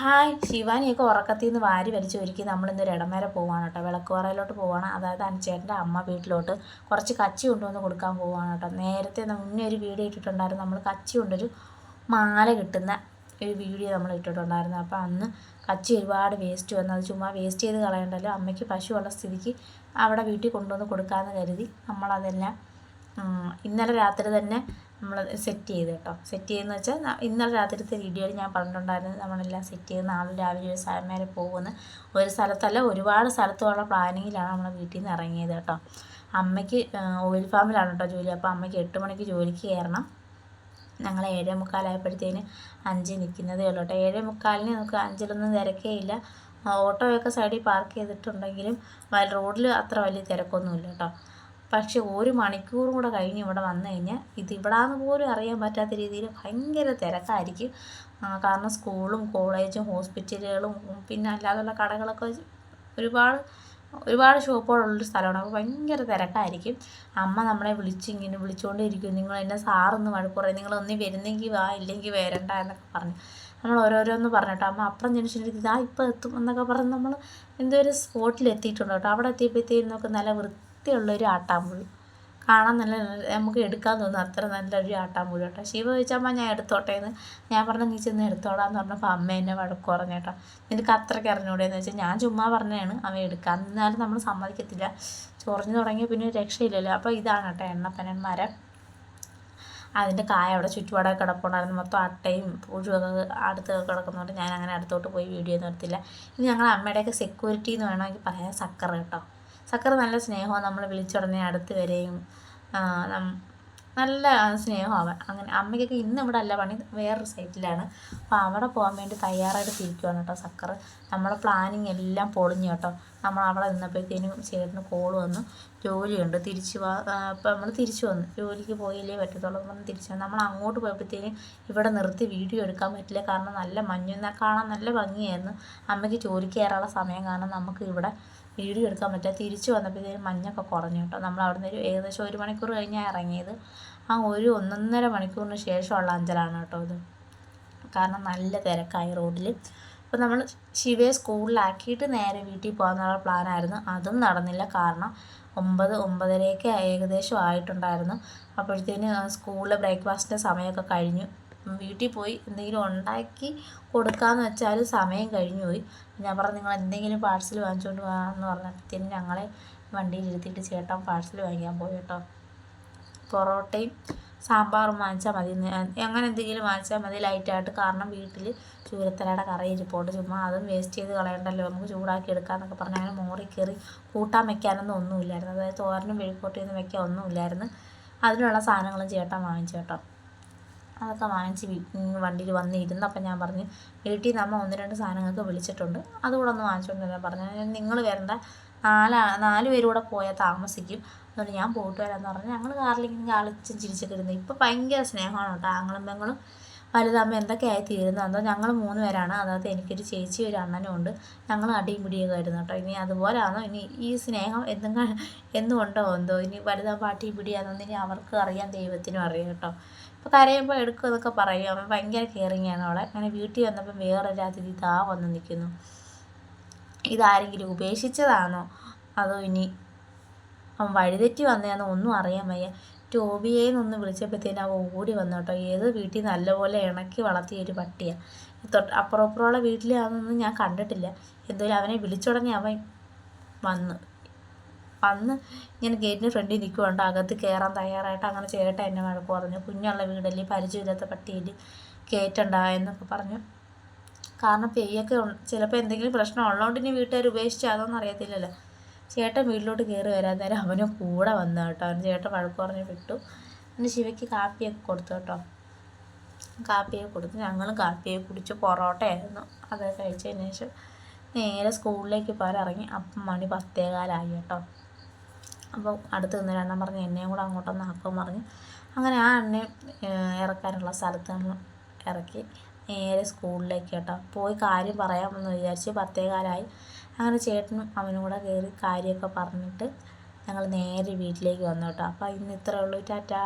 Hi ശിവാനിയൊക്കെ ഉറക്കത്തിൽ നിന്ന് വാരി വലിച്ചു ഒരുക്കി നമ്മളിന്നൊരു ഇടം വരെ പോവാണ് കേട്ടോ. വിളക്കുവറയിലോട്ട് പോവാണ്. അതായത് അനുചേട്ടന്റെ അമ്മ വീട്ടിലോട്ട് കുറച്ച് കച്ചി കൊണ്ടുവന്ന് കൊടുക്കാൻ പോവാണ് കേട്ടോ. നേരത്തെ മുന്നേ ഒരു വീഡിയോ ഇട്ടിട്ടുണ്ടായിരുന്നു. നമ്മൾ കച്ചി കൊണ്ടൊരു മാല കിട്ടുന്ന ഒരു വീഡിയോ നമ്മൾ ഇട്ടിട്ടുണ്ടായിരുന്നു. അപ്പോൾ അന്ന് കച്ചി ഒരുപാട് വേസ്റ്റ് വന്നു. അത് ചുമ്മാ വേസ്റ്റ് ചെയ്ത് കളയണ്ടല്ലോ. അമ്മയ്ക്ക് പശുവുള്ള സ്ഥിതിക്ക് അവിടെ വീട്ടിൽ കൊണ്ടുവന്ന് കൊടുക്കാമെന്ന് കരുതി നമ്മളതെല്ലാം ഇന്നലെ രാത്രി തന്നെ നമ്മൾ സെറ്റ് ചെയ്ത് കേട്ടോ. സെറ്റ് ചെയ്യുന്ന വെച്ചാൽ ഇന്നലെ രാത്രിത്തെ വീഡിയോയിൽ ഞാൻ പറഞ്ഞിട്ടുണ്ടായിരുന്നു നമ്മളെല്ലാം സെറ്റ് ചെയ്ത് നാളെ രാവിലെ ഒരു സ്ഥലം വരെ ഒരു സ്ഥലത്തല്ല ഒരുപാട് സ്ഥലത്തുള്ള പ്ലാനിങ്ങിലാണ് നമ്മൾ വീട്ടിൽ നിന്ന് ഇറങ്ങിയത് കേട്ടോ. അമ്മയ്ക്ക് ഓയിൽ ഫാമിലാണ് കേട്ടോ ജോലി. അപ്പോൾ അമ്മയ്ക്ക് എട്ട് മണിക്ക് ജോലിക്ക് കയറണം. ഞങ്ങൾ ഏഴേ മുക്കാലായപ്പോഴത്തേന് അഞ്ച് നിൽക്കുന്നതേ ഉള്ളൂ കേട്ടോ. ഏഴേ മുക്കാലിന് നമുക്ക് അഞ്ചിലൊന്നും തിരക്കേ ഇല്ല. ഓട്ടോയൊക്കെ സൈഡിൽ പാർക്ക് ചെയ്തിട്ടുണ്ടെങ്കിലും റോഡിൽ അത്ര വലിയ തിരക്കൊന്നുമില്ല കേട്ടോ. പക്ഷേ ഒരു മണിക്കൂറും കൂടെ കഴിഞ്ഞ് ഇവിടെ വന്നു കഴിഞ്ഞാൽ ഇത് ഇവിടാന്ന് പോലും അറിയാൻ പറ്റാത്ത രീതിയിൽ ഭയങ്കര തിരക്കായിരിക്കും. കാരണം സ്കൂളും കോളേജും ഹോസ്പിറ്റലുകളും പിന്നെ അല്ലാതുള്ള കടകളൊക്കെ ഒരുപാട് ഒരുപാട് ഷോപ്പുകളുള്ളൊരു സ്ഥലമാണ്. അപ്പോൾ ഭയങ്കര തിരക്കായിരിക്കും. അമ്മ നമ്മളെ വിളിച്ച് ഇങ്ങനെ വിളിച്ചുകൊണ്ടിരിക്കും നിങ്ങൾ എന്നെ സാറൊന്ന് മഴക്കുറേ നിങ്ങൾ വരുന്നെങ്കിൽ വാ ഇല്ലെങ്കിൽ വരണ്ട എന്നൊക്കെ പറഞ്ഞു. നമ്മൾ ഓരോരോന്ന് പറഞ്ഞിട്ടോ അമ്മ അപ്പുറം ജനിച്ചിട്ട് ഇതാ ഇപ്പോൾ എത്തും എന്നൊക്കെ പറഞ്ഞ് നമ്മൾ എന്തോ ഒരു സ്പോട്ടിൽ എത്തിയിട്ടുണ്ട് കേട്ടോ. അവിടെ എത്തിയപ്പോഴത്തേക്കും നമുക്ക് നല്ല വൃത്തി വൃത്തിയുള്ളൊരു ആട്ടാമ്പുഴു. കാണാൻ നല്ല നമുക്ക് എടുക്കാൻ തോന്നും അത്ര നല്ലൊരു ആട്ടാമ്പുഴു കേട്ടോ. ശിവ ചോദിച്ചമ്മ ഞാൻ എടുത്തോട്ടെ എന്ന്. ഞാൻ പറഞ്ഞ നീ ചെന്ന് എടുത്തോളാന്ന് പറഞ്ഞപ്പോൾ അമ്മ എന്നെ വഴക്ക് പറഞ്ഞേട്ടോ നിനക്ക് അത്രയ്ക്ക് അറിഞ്ഞൂടെയെന്ന് വെച്ചാൽ ഞാൻ ചുമ്മാ പറഞ്ഞതാണ് അവ എടുക്കുക എന്നാലും നമ്മൾ സമ്മതിക്കത്തില്ല. ചൊറിഞ്ഞു തുടങ്ങിയ പിന്നെ രക്ഷയില്ലല്ലോ. അപ്പോൾ ഇതാണ് കേട്ടോ മരം അതിന്റെ കായ അവിടെ ചുറ്റുപാടൊക്കെ കിടപ്പുണ്ടായിരുന്നു. മൊത്തം അട്ടയും പുഴുവൊക്കെ അടുത്ത് കിടക്കുന്നതുകൊണ്ട് ഞാൻ അങ്ങനെ അടുത്തോട്ട് പോയി വീഡിയോ നിർത്തില്ല ഇനി ഞങ്ങളുടെ അമ്മയുടെയൊക്കെ സെക്യൂരിറ്റി എന്ന് വേണമെങ്കിൽ പറയാം. സക്കർ കേട്ടോ. സക്കർ നല്ല സ്നേഹമാണ്. നമ്മൾ വിളിച്ചുടനെ അടുത്ത് വരെയും നല്ല സ്നേഹമാണ്. അങ്ങനെ അമ്മയ്ക്കൊക്കെ ഇന്ന് ഇവിടെ അല്ല പണി വേറൊരു സൈറ്റിലാണ്. അപ്പോൾ അവിടെ പോകാൻ വേണ്ടി തയ്യാറായിട്ട് തിരിക്കുവാണ് കേട്ടോ സക്കർ. നമ്മളെ പ്ലാനിങ് എല്ലാം പൊളിഞ്ഞു കേട്ടോ. നമ്മൾ അവിടെ നിന്നപ്പോഴത്തേനും ചേട്ടന് കോൾ വന്നു. ജോലിയുണ്ട്. തിരിച്ചു വാ. അപ്പോൾ നമ്മൾ തിരിച്ചു വന്നു. ജോലിക്ക് പോയില്ലേ പറ്റത്തുള്ളൂ. പറഞ്ഞ് തിരിച്ചു വന്നു. നമ്മൾ അങ്ങോട്ട് പോയപ്പോഴത്തേനും ഇവിടെ നിർത്തി വീഡിയോ എടുക്കാൻ പറ്റില്ല. കാരണം നല്ല മഞ്ഞ് കാണാൻ നല്ല ഭംഗിയായിരുന്നു. അമ്മയ്ക്ക് ജോലിക്ക് കയറാനുള്ള സമയം കാരണം നമുക്ക് ഇവിടെ വീഡിയോ എടുക്കാൻ പറ്റില്ല. തിരിച്ച് വന്നപ്പോഴത്തേനും മഞ്ഞൊക്കെ കുറഞ്ഞു കേട്ടോ. നമ്മൾ അവിടെ നിന്ന് ഒരു ഏകദേശം ഒരു മണിക്കൂർ കഴിഞ്ഞാൽ ഇറങ്ങിയത്. ആ ഒരു ഒന്നൊന്നര മണിക്കൂറിന് ശേഷമുള്ള അഞ്ചലാണ് കേട്ടോ ഇത്. കാരണം നല്ല തിരക്കായി റോഡിൽ അപ്പോൾ നമ്മൾ ശിവയെ സ്കൂളിലാക്കിയിട്ട് നേരെ വീട്ടിൽ പോകാനുള്ള പ്ലാനായിരുന്നു. അതും നടന്നില്ല. കാരണം ഒമ്പത് ഒമ്പതരയൊക്കെ ഏകദേശം ആയിട്ടുണ്ടായിരുന്നു. അപ്പോഴത്തേന് സ്കൂളിലെ ബ്രേക്ക്ഫാസ്റ്റിന്റെ സമയമൊക്കെ കഴിഞ്ഞു. വീട്ടിൽ പോയി എന്തെങ്കിലും ഉണ്ടാക്കി കൊടുക്കാമെന്ന് വെച്ചാൽ സമയം കഴിഞ്ഞു പോയി. ഞാൻ പറഞ്ഞു നിങ്ങൾ എന്തെങ്കിലും പാഴ്സൽ വാങ്ങിച്ചുകൊണ്ട് പോകാമെന്ന് പറഞ്ഞപ്പോഴത്തേനും ഞങ്ങളെ വണ്ടിയിൽ ഇരുത്തിയിട്ട് ചേട്ടൻ പാഴ്സൽ വാങ്ങിക്കാൻ പോയി കേട്ടോ. പൊറോട്ടയും സാമ്പാറും വാങ്ങിച്ചാൽ മതി. അങ്ങനെ എന്തെങ്കിലും വാങ്ങിച്ചാൽ മതി ലൈറ്റായിട്ട്. കാരണം വീട്ടിൽ ചൂരത്തലയുടെ കറി ഇരിപ്പുണ്ട്. ചുമ്മാ അതും വേസ്റ്റ് ചെയ്ത് കളയണ്ടല്ലോ. നമുക്ക് ചൂടാക്കി എടുക്കാമെന്നൊക്കെ പറഞ്ഞ് അങ്ങനെ മോറി കയറി കൂട്ടാൻ വെക്കാനൊന്നും ഒന്നുമില്ലായിരുന്നു. അതായത് തോരനും വെഴുക്കോട്ടയൊന്നും വെക്കാൻ ഒന്നുമില്ലായിരുന്നു. അതിനുള്ള സാധനങ്ങളും ചേട്ടൻ വാങ്ങിച്ചു കേട്ടോ. അതൊക്കെ വാങ്ങിച്ച് വണ്ടിയിൽ വന്നിരുന്നു. അപ്പം ഞാൻ പറഞ്ഞു വീട്ടിൽ നിന്ന് അമ്മ ഒന്ന് രണ്ട് സാധനങ്ങൾക്ക് വിളിച്ചിട്ടുണ്ട്. അതുകൂടെ ഒന്ന് വാങ്ങിച്ചുകൊണ്ട് പറഞ്ഞു. നിങ്ങൾ വരണ്ട. നാലാ നാല് പേരും കൂടെ പോയാൽ താമസിക്കും. അതുകൊണ്ട് ഞാൻ പോയിട്ട് വരാമെന്ന് പറഞ്ഞു ഞങ്ങൾ കാറിലിങ്ങനെ കളിച്ചും ചിരിച്ചൊക്കെ ഇരുന്നു. ഇപ്പം ഭയങ്കര സ്നേഹമാണ് കേട്ടോ. ആങ്ങളും പെങ്ങളും വലുതാകുമ്പോൾ എന്തൊക്കെയായി തീരുന്നു എന്തോ. ഞങ്ങൾ മൂന്ന് പേരാണ്. അതായത് എനിക്കൊരു ചേച്ചി ഒരു അണ്ണനും ഉണ്ട്. ഞങ്ങൾ അടിയും പിടിയൊക്കെ ആയിരുന്നു കേട്ടോ. ഇനി അതുപോലെയാണോ ഇനി ഈ സ്നേഹം എന്തും എന്നുകൊണ്ടോ എന്തോ ഇനി വലുതാകുമ്പോൾ അടിയും പിടിയാണെന്ന് ഇനി അവർക്ക് അറിയാം ദൈവത്തിനും അറിയാം കേട്ടോ. ഇപ്പോൾ കരയുമ്പോൾ എടുക്കും എന്നൊക്കെ പറയും. അവൻ ഭയങ്കര കെയറിങ് ആണ് അവളെ. അങ്ങനെ വീട്ടിൽ വന്നപ്പോൾ വേറൊരു അതിഥി താ വന്ന് നിൽക്കുന്നു ഇതാരെങ്കിലും ഉപേക്ഷിച്ചതാണോ? അതോ ഇനി അവൻ വഴിതെറ്റി വന്നതാണോ ഒന്നും അറിയാൻ വയ്യ. ടോബിയെ നിന്ന് വിളിച്ചപ്പോഴത്തേനും അവ ഓടി വന്നു കേട്ടോ. ഏത് വീട്ടിൽ നല്ലപോലെ ഇണക്കി വളർത്തിയ ഒരു പട്ടിയാണ് തൊട്ട് അപ്പുറപ്പുറമുള്ള വീട്ടിലാണെന്നൊന്നും ഞാൻ കണ്ടിട്ടില്ല. എന്തായാലും അവനെ വിളിച്ചുടനെ അവൻ വന്ന് വന്ന് ഇങ്ങനെ ഗേറ്റിന് ഫ്രണ്ടിൽ നിൽക്കുകൊണ്ട് അകത്ത് കയറാൻ തയ്യാറായിട്ട് അങ്ങനെ ചേട്ടൻ എന്നെ വഴക്ക് പറഞ്ഞു കുഞ്ഞുള്ള വീടല്ലേ പരിചയമില്ലാത്ത പട്ടിയിൽ കയറ്റണ്ട എന്നൊക്കെ പറഞ്ഞു. കാരണം പെയ്യൊക്കെ ചിലപ്പോൾ എന്തെങ്കിലും പ്രശ്നം ഉള്ളതുകൊണ്ട് ഇനി വീട്ടുകാർ ഉപേക്ഷിച്ചാതോന്ന് അറിയത്തില്ലല്ലോ ചേട്ടൻ വീട്ടിലോട്ട് കയറി വരാൻ നേരം അവനും കൂടെ വന്നു കേട്ടോ. അവൻ ചേട്ടൻ വഴക്ക് പറഞ്ഞ് വിട്ടു. പിന്നെ ശിവയ്ക്ക് കാപ്പിയൊക്കെ കൊടുത്തു കേട്ടോ. കാപ്പിയൊക്കെ കൊടുത്തു. ഞങ്ങളും കാപ്പിയൊക്കെ കുടിച്ച് പൊറോട്ടയായിരുന്നു അതൊക്കെ കഴിച്ചതിന് ശേഷം നേരെ സ്കൂളിലേക്ക് പോകാൻ ഇറങ്ങി. അപ്പം മണി പത്തേകാലായി കേട്ടോ. അപ്പോൾ അടുത്ത് നിന്ന് രണ്ടാം പറഞ്ഞ് എന്നെയും കൂടെ അങ്ങോട്ടൊന്ന് ആക്കാൻ പറഞ്ഞു. അങ്ങനെ ആ എണ്ണയും ഇറക്കാനുള്ള സ്ഥലത്ത് നമ്മൾ ഇറക്കി. നേരെ സ്കൂളിലേക്ക് കേട്ടോ. പോയി കാര്യം പറയാമെന്ന് വിചാരിച്ച് പത്തേകാലായി. അങ്ങനെ ചേട്ടനും അവനും കൂടെ കയറി കാര്യമൊക്കെ പറഞ്ഞിട്ട് ഞങ്ങൾ നേരെ വീട്ടിലേക്ക് വന്നു കേട്ടോ. അപ്പോൾ ഇന്ന് ഇത്രയേ ഉള്ളൂ. ടാറ്റാ.